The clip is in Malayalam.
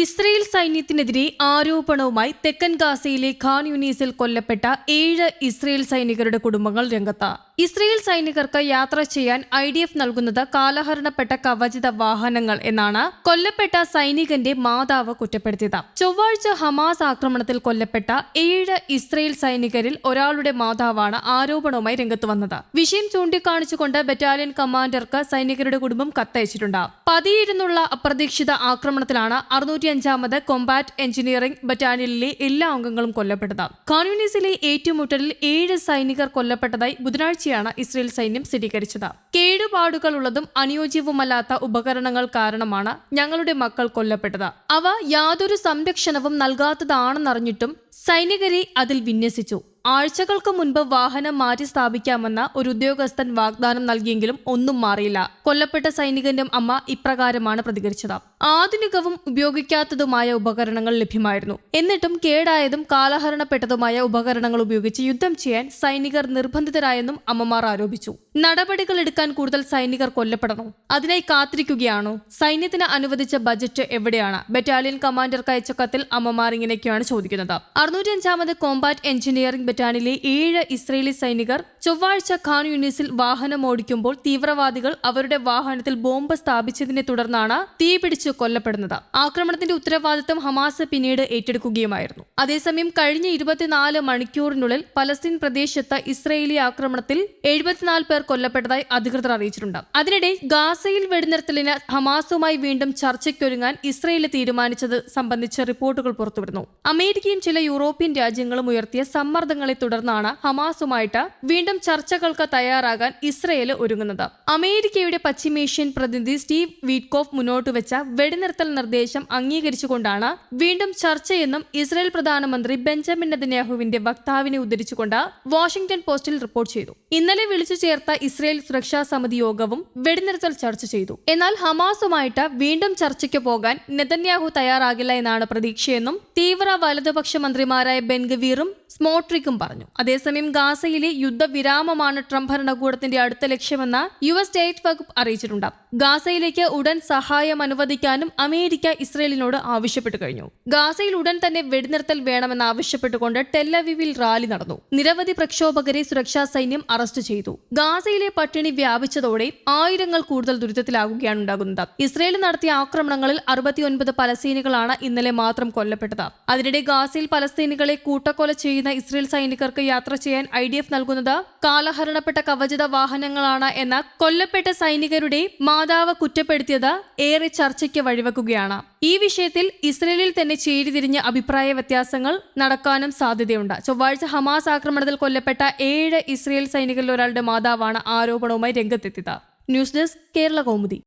ഇസ്രയേൽ സൈന്യത്തിനെതിരെ ആരോപണവുമായി തെക്കൻ ഗാസയിലെ ഖാൻ യുനീസിൽ കൊല്ലപ്പെട്ട ഏഴ് ഇസ്രയേൽ സൈനികരുടെ കുടുംബങ്ങൾ രംഗത്ത്. ഇസ്രയേൽ സൈനികർക്ക് യാത്ര ചെയ്യാൻ ഐ ഡി എഫ് നൽകുന്നത് കാലഹരണപ്പെട്ട കവചിത വാഹനങ്ങൾ എന്നാണ് കൊല്ലപ്പെട്ട സൈനികന്റെ മാതാവ് കുറ്റപ്പെടുത്തിയത്. ചൊവ്വാഴ്ച ഹമാസ് ആക്രമണത്തിൽ കൊല്ലപ്പെട്ട ഏഴ് ഇസ്രയേൽ സൈനികരിൽ ഒരാളുടെ മാതാവാണ് ആരോപണവുമായി രംഗത്ത് വന്നത്. വിഷയം ചൂണ്ടിക്കാണിച്ചുകൊണ്ട് ബറ്റാലിയൻ കമാൻഡർക്ക് സൈനികരുടെ കുടുംബം കത്തയച്ചിട്ടുണ്ട്. പതിയിരുന്നുള്ള അപ്രതീക്ഷിത ആക്രമണത്തിലാണ് അറുന്നൂറ്റി അഞ്ചാമത് കൊമ്പാറ്റ് എഞ്ചിനീയറിംഗ് ബറ്റാലിയനിലെ എല്ലാ അംഗങ്ങളും കൊല്ലപ്പെട്ടത്. കാനൂനീസിലെ ഏറ്റുമുട്ടലിൽ ഏഴ് സൈനികർ കൊല്ലപ്പെട്ടതായി ബുധനാഴ്ചയാണ് ഇസ്രയേൽ സൈന്യം സ്ഥിരീകരിച്ചത്. കേടുപാടുകളുള്ളതും അനുയോജ്യവുമല്ലാത്ത ഉപകരണങ്ങൾ കാരണമാണ് ഞങ്ങളുടെ മക്കൾ കൊല്ലപ്പെട്ടത്. അവ യാതൊരു സംരക്ഷണവും നൽകാത്തതാണെന്നറിഞ്ഞിട്ടും സൈനികരെ അതിൽ വിന്യസിച്ചു. ആഴ്ചകൾക്ക് മുൻപ് വാഹനം മാറ്റി സ്ഥാപിക്കാമെന്ന ഒരു ഉദ്യോഗസ്ഥൻ വാഗ്ദാനം നൽകിയെങ്കിലും ഒന്നും മാറിയില്ല. കൊല്ലപ്പെട്ട സൈനികന്റെ അമ്മ ഇപ്രകാരമാണ് പ്രതികരിച്ചത്. ആധുനികവും ഉപയോഗിക്കാത്തതുമായ ഉപകരണങ്ങൾ ലഭ്യമായിരുന്നു. എന്നിട്ടും കേടായതും കാലഹരണപ്പെട്ടതുമായ ഉപകരണങ്ങൾ ഉപയോഗിച്ച് യുദ്ധം ചെയ്യാൻ സൈനികർ നിർബന്ധിതരായെന്നും അമ്മമാർ ആരോപിച്ചു. നടപടികൾ എടുക്കാൻ കൂടുതൽ സൈനികർ കൊല്ലപ്പെടണം? അതിനായി കാത്തിരിക്കുകയാണോ? സൈന്യത്തിന് അനുവദിച്ച ബജറ്റ് എവിടെയാണ്? ബറ്റാലിയൻ കമാൻഡർക്ക് അയച്ച കത്തിൽ അമ്മമാർ ഇങ്ങനെയൊക്കെയാണ് ചോദിക്കുന്നത്. അറുന്നൂറ്റി അഞ്ചാമത് കോമ്പാറ്റ് എഞ്ചിനീയറിംഗ് ബറ്റാലിയനിലെ ഏഴ് ഇസ്രയേലി സൈനികർ ചൊവ്വാഴ്ച ഖാൻ യൂണിസിൽ വാഹനം ഓടിക്കുമ്പോൾ തീവ്രവാദികൾ അവരുടെ വാഹനത്തിൽ ബോംബ് സ്ഥാപിച്ചതിനെ തുടർന്നാണ് തീപിടിച്ച് കൊല്ലപ്പെടുന്നത്. ആക്രമണത്തിന്റെ ഉത്തരവാദിത്തം ഹമാസ് പിന്നീട് ഏറ്റെടുക്കുകയുമായിരുന്നു. അതേസമയം കഴിഞ്ഞ ഇരുപത്തിനാല് മണിക്കൂറിനുള്ളിൽ പലസ്തീൻ പ്രദേശത്ത് ഇസ്രയേലി ആക്രമണത്തിൽ എഴുപത്തിനാല് പേർ കൊല്ലപ്പെട്ടതായി അധികൃതർ അറിയിച്ചിട്ടുണ്ട്. അതിനിടെ ഗാസയിൽ വെടിനിർത്തലിന് ഹമാസുമായി വീണ്ടും ചർച്ചയ്ക്കൊരുങ്ങാൻ ഇസ്രയേൽ തീരുമാനിച്ചത് സംബന്ധിച്ച റിപ്പോർട്ടുകൾ പുറത്തുവിടുന്നു അമേരിക്കയും ചില യൂറോപ്യൻ രാജ്യങ്ങളും ഉയർത്തിയ സമ്മർദ്ദങ്ങളെ തുടർന്നാണ് ഹമാസുമായിട്ട് വീണ്ടും ചർച്ചകൾക്ക് തയ്യാറാകാൻ ഇസ്രയേൽ ഒരുങ്ങുന്നത്. അമേരിക്കയുടെ പശ്ചിമേഷ്യൻ പ്രതിനിധി സ്റ്റീവ് വീറ്റ്കോഫ് മുന്നോട്ട് വെച്ച വെടിനിർത്തൽ നിർദ്ദേശം അംഗീകരിച്ചുകൊണ്ടാണ് വീണ്ടും ചർച്ചയെന്നും ഇസ്രയേൽ പ്രധാനമന്ത്രി ബെഞ്ചമിൻ നെതന്യാഹുവിന്റെ വക്താവിനെ ഉദ്ധരിച്ചുകൊണ്ട് വാഷിംഗ്ടൺ പോസ്റ്റിൽ റിപ്പോർട്ട് ചെയ്തു. ഇന്നലെ വിളിച്ചു ചേർത്ത ഇസ്രയേൽ സുരക്ഷാ സമിതി യോഗവും വെടിനിർത്തൽ ചർച്ച ചെയ്തു. എന്നാൽ ഹമാസുമായിട്ട് വീണ്ടും ചർച്ചയ്ക്ക് പോകാൻ നെതന്യാഹു തയ്യാറാകില്ല എന്നാണ് പ്രതീക്ഷയെന്നും തീവ്ര വലതുപക്ഷ മന്ത്രിമാരായ ബെൻഗവീറും സ്മോട്രിക്കും പറഞ്ഞു. അതേസമയം ഗാസയിലെ യുദ്ധവിരാമമാണ് ട്രംപ് ഭരണകൂടത്തിന്റെ അടുത്ത ലക്ഷ്യമെന്ന് യു എസ് സ്റ്റേറ്റ് വകുപ്പ് അറിയിച്ചിട്ടുണ്ട്. ഗാസയിലേക്ക് ഉടൻ സഹായം അനുവദിക്കാനും അമേരിക്ക ഇസ്രയേലിനോട് ആവശ്യപ്പെട്ടു കഴിഞ്ഞു. ഗാസയിൽ ഉടൻ തന്നെ വെടിനിർത്തൽ വേണമെന്ന് ആവശ്യപ്പെട്ടുകൊണ്ട് ടെല്ലവിവിൽ റാലി നടന്നു. നിരവധി പ്രക്ഷോഭകരെ സുരക്ഷാ സൈന്യം അറസ്റ്റ് ചെയ്തു. ഗാസയിലെ പട്ടിണി വ്യാപിച്ചതോടെ ആയിരങ്ങൾ കൂടുതൽ ദുരിതത്തിലാകുകയാണ് ഉണ്ടാകുന്നത്. ഇസ്രയേൽ നടത്തിയ ആക്രമണങ്ങളിൽ അറുപത്തിയൊൻപത് പലസ്തീനികളാണ് ഇന്നലെ മാത്രം കൊല്ലപ്പെട്ടത്. അതിനിടെ ഗാസയിൽ പലസ്തീനികളെ കൂട്ടക്കൊല ചെയ്യുന്ന ഇസ്രയേൽ സൈനികർക്ക് യാത്ര ചെയ്യാൻ ഐ ഡി എഫ് നൽകുന്നത് കാലഹരണപ്പെട്ട കവചിത വാഹനങ്ങളാണ് എന്ന കൊല്ലപ്പെട്ട സൈനികരുടെ മാതാവ് കുറ്റപ്പെടുത്തിയത് ഏറെ ചർച്ചയ്ക്ക് വഴിവെക്കുകയാണ്. ഈ വിഷയത്തിൽ ഇസ്രയേലിൽ തന്നെ ചേരിതിരിഞ്ഞ അഭിപ്രായ വ്യത്യാസങ്ങൾ നടക്കാനും സാധ്യതയുണ്ട്. ചൊവ്വാഴ്ച ഹമാസ് ആക്രമണത്തിൽ കൊല്ലപ്പെട്ട ഏഴ് ഇസ്രയേൽ സൈനികരിൽ ഒരാളുടെ മാതാവാണ് ആരോപണവുമായി രംഗത്തെത്തിയത്. News desk Kerala Kaumudi.